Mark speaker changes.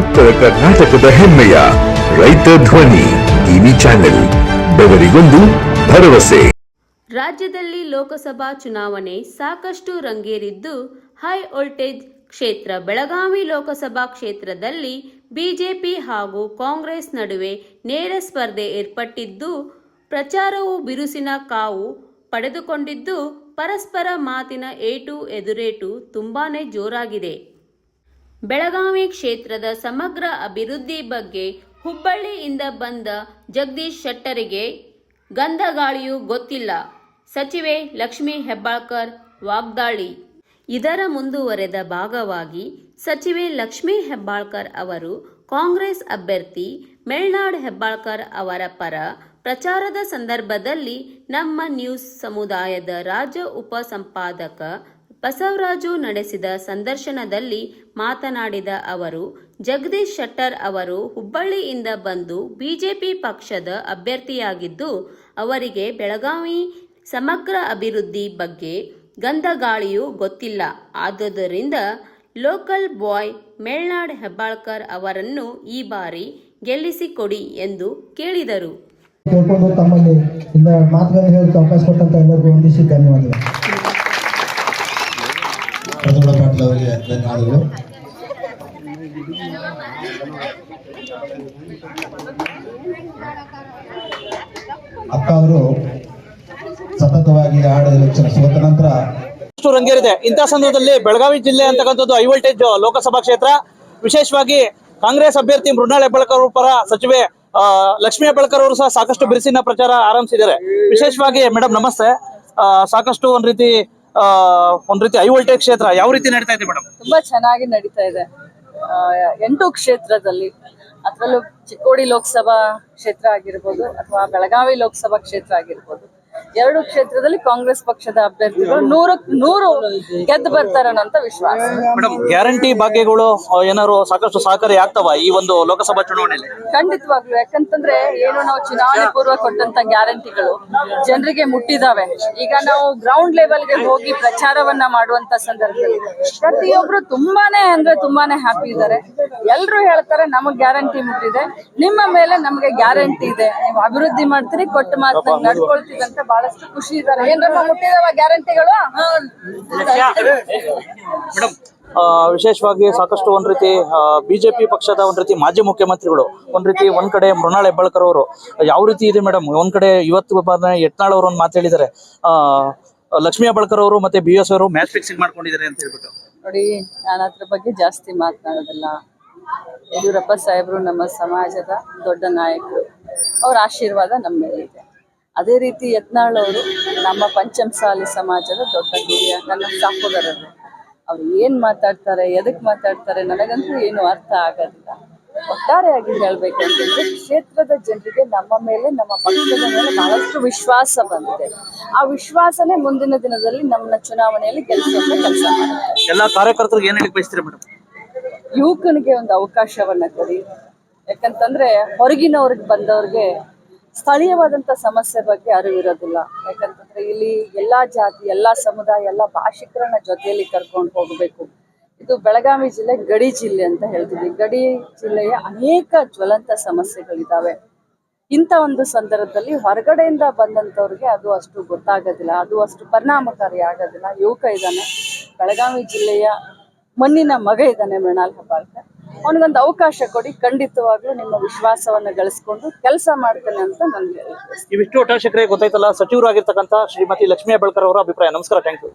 Speaker 1: ಉತ್ತರ ಕರ್ನಾಟಕದ ಹೆಮ್ಮೆಯ ರೈತ ಧ್ವನಿ ಟಿವಿ ಚಾನೆಲ್, ಬೆವರಿಗೊಂದು ಭರವಸೆ.
Speaker 2: ರಾಜ್ಯದಲ್ಲಿ ಲೋಕಸಭಾ ಚುನಾವಣೆ ಸಾಕಷ್ಟು ರಂಗೇರಿದ್ದು ಹೈ ವೋಲ್ಟೇಜ್ ಕ್ಷೇತ್ರ, ಬೆಳಗಾವಿ ಲೋಕಸಭಾ ಕ್ಷೇತ್ರದಲ್ಲಿ ಬಿಜೆಪಿ ಹಾಗೂ ಕಾಂಗ್ರೆಸ್ ನಡುವೆ ನೇರ ಸ್ಪರ್ಧೆ ಏರ್ಪಟ್ಟಿದ್ದು, ಪ್ರಚಾರವು ಬಿರುಸಿನ ಕಾವು ಪಡೆದುಕೊಂಡಿದ್ದು, ಪರಸ್ಪರ ಮಾತಿನ ಏಟು ಎದುರೇಟು ತುಂಬಾನೇ ಜೋರಾಗಿದೆ. ಬೆಳಗಾವಿ ಕ್ಷೇತ್ರದ ಸಮಗ್ರ ಅಭಿವೃದ್ಧಿ ಬಗ್ಗೆ ಹುಬ್ಬಳ್ಳಿಯಿಂದ ಬಂದ ಜಗದೀಶ್ ಶೆಟ್ಟರಿಗೆ ಗಂಧಗಾಳಿಯೂ ಗೊತ್ತಿಲ್ಲ. ಸಚಿವೆ ಲಕ್ಷ್ಮೀ ಹೆಬ್ಬಾಳ್ಕರ್ ವಾಗ್ದಾಳಿ. ಇದರ ಮುಂದುವರೆದ ಭಾಗವಾಗಿ ಸಚಿವೆ ಲಕ್ಷ್ಮೀ ಹೆಬ್ಬಾಳ್ಕರ್ ಅವರು ಕಾಂಗ್ರೆಸ್ ಅಭ್ಯರ್ಥಿ ಮೆಳ್ನಾಡ್ ಹೆಬ್ಬಾಳ್ಕರ್ ಅವರ ಪರ ಪ್ರಚಾರದ ಸಂದರ್ಭದಲ್ಲಿ ನಮ್ಮ ನ್ಯೂಸ್ ಸಮುದಾಯದ ರಾಜ್ಯ ಉಪ ಸಂಪಾದಕ ಬಸವರಾಜು ನಡೆಸಿದ ಸಂದರ್ಶನದಲ್ಲಿ ಮಾತನಾಡಿದ ಅವರು, ಜಗದೀಶ್ ಶೆಟ್ಟರ್ ಅವರು ಹುಬ್ಬಳ್ಳಿಯಿಂದ ಬಂದು ಬಿಜೆಪಿ ಪಕ್ಷದ ಅಭ್ಯರ್ಥಿಯಾಗಿದ್ದು, ಅವರಿಗೆ ಬೆಳಗಾವಿ ಸಮಗ್ರ ಅಭಿವೃದ್ಧಿ ಬಗ್ಗೆ ಗಂಧಗಾಳಿಯೂ ಗೊತ್ತಿಲ್ಲ. ಆದುದರಿಂದ ಲೋಕಲ್ ಬಾಯ್ ಮೇಳ್ನಾಡ್ ಹೆಬ್ಬಾಳ್ಕರ್ ಅವರನ್ನು ಈ ಬಾರಿ ಗೆಲ್ಲಿಸಿಕೊಡಿ ಎಂದು ಕೇಳಿದರು.
Speaker 3: ತಮ್ಮಲ್ಲಿ ಮಾತುಗಳನ್ನು ಹೇಳಿ ಅವಕಾಶ ಕೊಟ್ಟಂತ ಎಲ್ಲರಿಗೂ ಧನ್ಯವಾದಗಳು.
Speaker 4: ಅವರಿಗೆ ಧನ್ಯವಾದಗಳು ಅಕ್ಕ ಅವರು ಸತತವಾಗಿ ಆಡಲು ಸೋತ ನಂತರ
Speaker 5: ರಂಗೇರಿದೆ. ಇಂತಹ ಸಂದರ್ಭದಲ್ಲಿ ಬೆಳಗಾವಿ ಜಿಲ್ಲೆ ಅಂತಕ್ಕಂಥದ್ದು ಹೈ ವೋಲ್ಟೇಜ್ ಲೋಕಸಭಾ ಕ್ಷೇತ್ರ. ವಿಶೇಷವಾಗಿ ಕಾಂಗ್ರೆಸ್ ಅಭ್ಯರ್ಥಿ ಮೃಣಾಳ್ ಹೆಬ್ಬಳ್ಕರ್ ಅವರು ಪರ ಸಚಿವೆ ಲಕ್ಷ್ಮೀ ಹೆಬ್ಬಳ್ಕರ್ ಅವರು ಸಹ ಸಾಕಷ್ಟು ಬಿರುಸಿನ ಪ್ರಚಾರ ಆರಂಭಿಸಿದ್ದಾರೆ. ವಿಶೇಷವಾಗಿ ಮೇಡಮ್ ನಮಸ್ತೆ. ಸಾಕಷ್ಟು ಒಂದ್ ರೀತಿ ಒಂದ್ ರೀತಿ ಹೈ ವೋಲ್ಟೇಜ್ ಕ್ಷೇತ್ರ ಯಾವ ರೀತಿ ನಡೀತಾ ಇದೆ ಮೇಡಮ್?
Speaker 6: ತುಂಬಾ ಚೆನ್ನಾಗಿ ನಡೀತಾ ಇದೆ. ಎಂಟು ಕ್ಷೇತ್ರದಲ್ಲಿ ಅದರಲ್ಲೂ ಚಿಕ್ಕೋಡಿ ಲೋಕಸಭಾ ಕ್ಷೇತ್ರ ಆಗಿರ್ಬೋದು, ಅಥವಾ ಬೆಳಗಾವಿ ಲೋಕಸಭಾ ಕ್ಷೇತ್ರ ಆಗಿರ್ಬೋದು ಎರಡು ಕ್ಷೇತ್ರದಲ್ಲಿ ಕಾಂಗ್ರೆಸ್ ಪಕ್ಷದ ಅಭ್ಯರ್ಥಿಗಳು ನೂರಕ್ಕೆ ನೂರು ಗೆದ್ದು ಬರ್ತಾರೆ ಅನ್ನೋಂಥ ವಿಶ್ವಾಸ.
Speaker 5: ಮೇಡಮ್ ಗ್ಯಾರಂಟಿ ಭಾಗ್ಯಗಳು ಏನಾದ್ರು ಸಾಕಷ್ಟು ಸಹಕಾರಿ ಆಗ್ತಾವ ಈ ಒಂದು ಲೋಕಸಭಾ ಚುನಾವಣೆಯಲ್ಲಿ?
Speaker 6: ಖಂಡಿತವಾಗ್ಲು ಯಾಕಂತಂದ್ರೆ ಏನು ನಾವು ಚುನಾವಣೆ ಪೂರ್ವ ಕೊಟ್ಟಂತ ಗ್ಯಾರಂಟಿಗಳು ಜನರಿಗೆ ಮುಟ್ಟಿದಾವೆ. ಈಗ ನಾವು ಗ್ರೌಂಡ್ ಲೆವೆಲ್ಗೆ ಹೋಗಿ ಪ್ರಚಾರವನ್ನ ಮಾಡುವಂತ ಸಂದರ್ಭದಲ್ಲಿ ಪ್ರತಿಯೊಬ್ರು ತುಂಬಾನೇ ಅಂದ್ರೆ ತುಂಬಾನೇ ಹ್ಯಾಪಿ ಇದ್ದಾರೆ. ಎಲ್ರು ಹೇಳ್ತಾರೆ ನಮಗ್ ಗ್ಯಾರಂಟಿ ಮುಟ್ಟಿದೆ. ನಿಮ್ಮ ಮೇಲೆ ನಮ್ಗೆ ಗ್ಯಾರಂಟಿ ಇದೆ. ನೀವು ಅಭಿವೃದ್ಧಿ ಮಾಡ್ತೀರಿ ಕೊಟ್ಟ ಮಾತನ್ನ ನಡ್ಕೊಳ್ತೀವಿ ಅಂತ ಬಹಳಷ್ಟು ಖುಷಿ ಇದ್ದಾರೆ. ಏನ್ರಮ್ಮ ಮುಟ್ಟಿದವ ಗ್ಯಾರಂಟಿಗಳು?
Speaker 5: ಮೇಡಮ್ ವಿಶೇಷವಾಗಿ ಸಾಕಷ್ಟು ಒಂದ್ ರೀತಿ ಬಿಜೆಪಿ ಪಕ್ಷದ ಒಂದ್ ರೀತಿ ಮಾಜಿ ಮುಖ್ಯಮಂತ್ರಿಗಳು ಒಂದ್ ರೀತಿ ಒಂದ್ ಕಡೆ ಮೃಣಾಲ್ ಹೆಬ್ಬಾಳ್ಕರ್ ಅವರು ಯಾವ ರೀತಿ ಇದೆ ಮೇಡಮ್? ಒಂದ್ ಕಡೆ ಇವತ್ತು ಯತ್ನಾಳ್ ಅವರು ಒಂದು ಮಾತು ಹೇಳಿದ್ದಾರೆ. ಆ, ಲಕ್ಷ್ಮೀ ಹೆಬ್ಬಾಳ್ಕರ್ ಅವರು ಮತ್ತೆ ಬಿ ಎಸ್ ಅವರು ಮ್ಯಾಚ್ ಫಿಕ್ಸಿಂಗ್ ಮಾಡ್ಕೊಂಡಿದ್ದಾರೆ ಅಂತ ಹೇಳ್ಬಿಟ್ಟು.
Speaker 6: ನೋಡಿ ನಾನು ಅದ್ರ ಬಗ್ಗೆ ಜಾಸ್ತಿ ಮಾತನಾಡೋದಿಲ್ಲ. ಯಡಿಯೂರಪ್ಪ ಸಾಹೇಬರು ನಮ್ಮ ಸಮಾಜದ ದೊಡ್ಡ ನಾಯಕರು. ಅವ್ರ ಆಶೀರ್ವಾದ ನಮ್ಮ ಮೇಲಿದೆ ಅದೇ ರೀತಿ ಯತ್ನಾಳ್ ಅವರು ನಮ್ಮ ಪಂಚಮಸಾಲಿ ಸಮಾಜದ ದೊಡ್ಡ ಗುರಿಯ ನನ್ನ ಸಹೋದರರು. ಅವ್ರು ಏನ್ ಮಾತಾಡ್ತಾರೆ ಎದಕ್ ಮಾತಾಡ್ತಾರೆ ನನಗಂತೂ ಏನು ಅರ್ಥ ಆಗೋದಿಲ್ಲ. ಒಟ್ಟಾರೆಯಾಗಿ ಹೇಳ್ಬೇಕಂತಂದ್ರೆ ಕ್ಷೇತ್ರದ ಜನರಿಗೆ ನಮ್ಮ ಮೇಲೆ ನಮ್ಮ ಪಕ್ಷದ ಮೇಲೆ ಬಹಳಷ್ಟು ವಿಶ್ವಾಸ ಬಂದಿದೆ. ಆ ವಿಶ್ವಾಸನೇ ಮುಂದಿನ ದಿನದಲ್ಲಿ ನಮ್ಮನ್ನ ಚುನಾವಣೆಯಲ್ಲಿ ಗೆಲ್ಲಿಸುವಂತ ಕೆಲಸ ಮಾಡುತ್ತೆ.
Speaker 5: ಎಲ್ಲಾ ಕಾರ್ಯಕರ್ತರಿಗೆ ಏನ್ ಹೇಳಿ ಬಯಸ್ತೀರಿ ಮೇಡಮ್?
Speaker 6: ಯುವಕನಿಗೆ ಒಂದು ಅವಕಾಶವನ್ನ ಕೊಡಿ. ಯಾಕಂತಂದ್ರೆ ಹೊರಗಿನವ್ರಿಗೆ ಬಂದವ್ರಿಗೆ ಸ್ಥಳೀಯವಾದಂತ ಸಮಸ್ಯೆ ಬಗ್ಗೆ ಅರಿವಿರೋದಿಲ್ಲ ಯಾಕಂತಂದ್ರೆ ಇಲ್ಲಿ ಎಲ್ಲಾ ಜಾತಿ, ಎಲ್ಲಾ ಸಮುದಾಯ, ಎಲ್ಲಾ ಭಾಷಿಕರನ್ನ ಜೊತೆಯಲ್ಲಿ ಕರ್ಕೊಂಡು ಹೋಗಬೇಕು. ಇದು ಬೆಳಗಾವಿ ಜಿಲ್ಲೆ ಗಡಿ ಜಿಲ್ಲೆ ಅಂತ ಹೇಳ್ತೀವಿ. ಗಡಿ ಜಿಲ್ಲೆಯ ಅನೇಕ ಜ್ವಲಂತ ಸಮಸ್ಯೆಗಳಿದಾವೆ. ಇಂಥ ಒಂದು ಸಂದರ್ಭದಲ್ಲಿ ಹೊರಗಡೆಯಿಂದ ಬಂದಂಥವ್ರಿಗೆ ಅದು ಅಷ್ಟು ಗೊತ್ತಾಗೋದಿಲ್ಲ. ಅದು ಅಷ್ಟು ಪರಿಣಾಮಕಾರಿ ಆಗೋದಿಲ್ಲ. ಯುವಕ ಇದ್ದಾನೆ. ಬೆಳಗಾವಿ ಜಿಲ್ಲೆಯ ಮಣ್ಣಿನ ಮಗ ಇದ್ದಾನೆ ಮೃಣಾಲ್ ಹೆಬ್ಬಾಳ್ಕರ್. ಅವನಿಗೊಂದು ಅವಕಾಶ ಕೊಡಿ, ಖಂಡಿತವಾಗ್ಲೂ ನಿಮ್ಮ ವಿಶ್ವಾಸವನ್ನ ಗಳಿಸ್ಕೊಂಡು ಕೆಲಸ ಮಾಡ್ತೇನೆ ಅಂತ ನನ್ಗೆ
Speaker 5: ಇವಿಷ್ಟು ಒಟ್ಟಾಶಕರೇ ಗೊತ್ತಾಯ್ತಲ್ಲ ಸಚಿವರು ಆಗಿರ್ತಕ್ಕಂಥ ಶ್ರೀಮತಿ ಲಕ್ಷ್ಮೀ ಬೆಳಕರ್ ಅವರ ಅಭಿಪ್ರಾಯ. ನಮಸ್ಕಾರ ಥ್ಯಾಂಕ್ ಯು